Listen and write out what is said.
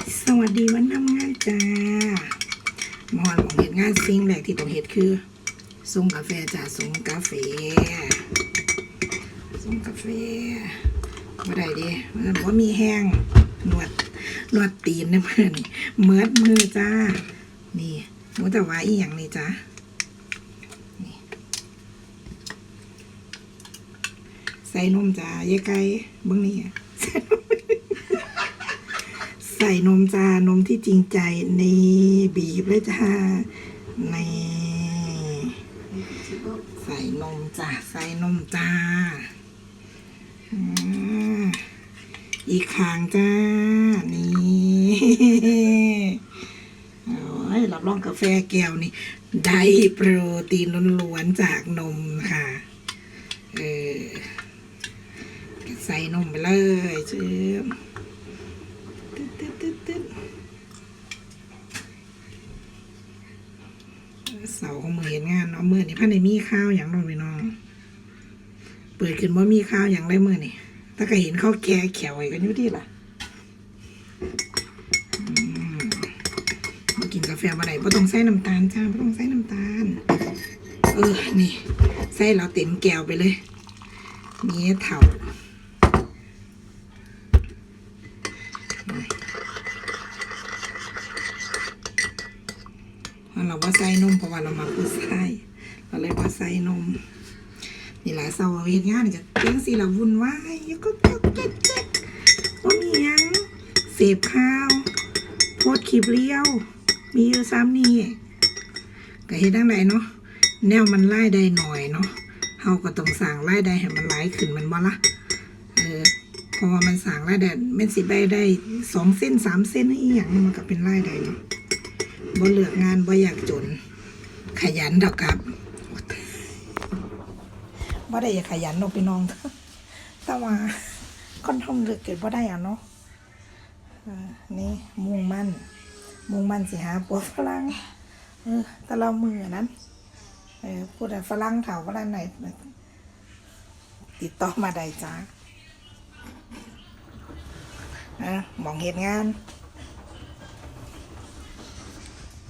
สวัสดีวันทำงานจ้ามอนของเหตุงานสิ่งแรกที่ต้องเหตุคือส่งกาแฟจ้าส่งกาแฟส่งกาแฟบ่ได้ดิมันบ่มีแห้งหนวดหนวดตีนนี่ยเพื่อนเมือดมือจ้า นี่มูแต่ว่าอีหยังนี่จ้าใส่นมจ้าเยไก่เบิ่งนี่ ใส่นมจ้านมที่จริงใจนี่บีบเลยจ้านี่ใส่นมจ้าใส่นมจ้าอีกขางจ้า นี่โอ้ยรับรองกาแฟแก้วนี่ ได้โปรตีนล้วนๆจากนมค่ะ เออ ใส่นมไปเลยเชื่อม ตึ๊ดตึ๊ดตึ๊ดตึ๊ด เสาของมือเห็นงานเนาะมือนี่พันในมีข้าวอย่างน้องพี่น้อง เปิดขึ้นว่ามีข้าวอย่างไรมือนี่ถ้าก็เห็นเขาแก่แขวไว้กันอยู่ที่ล่ะมากินกาแฟมาไหนไ่ต้องใส่น้ำตาลจ้าไม่ต้องใส่น้ำตาล เออ นี่ ใส่เราเต็มแก้วไปเลย มีเถ่า เราว่าใส่นมเพราะว่าเรามาพูดใส่เราเลยว่าใส่นมนี่หละเสาร์อาทิตย์งานจะเพียงสิละวุ่นวายยกก็เจ๊กเจ๊กเจ๊กว่ามีหยังเสพข้าวโพดคลิปเลี้ยว มีอยู่ซ้ำนี่ก็เฮ็ดดังไดเนาะแนวมันไล่ได้หน่อยเนาะเฮาก็ต้องสั่งไล่ได้ให้มันไล่ขึ้นมันบ่ละเออเพราะว่ามันสั่งไล่ได้แม่นสิได้ได้สองเส้นสามเส้นอีหยังมันก็เป็นไล่ได้เนาะ บ่เลือกงานบ่อยากจน ขยันดอกครับบ่ได้อยากขยันเนกพี่น้องแต่ว่าคนทำเลือกเกิดบ่ได้อะเนาะนี่มุ่งมั่น มุ่งมั่นสิหาผัวฝรั่งเออแต่เรามือนั้นเออพูดแต่ฝรั่งเถาฝรั่งไหนติดต่อมาได้จ้าเออมองเหตุงาน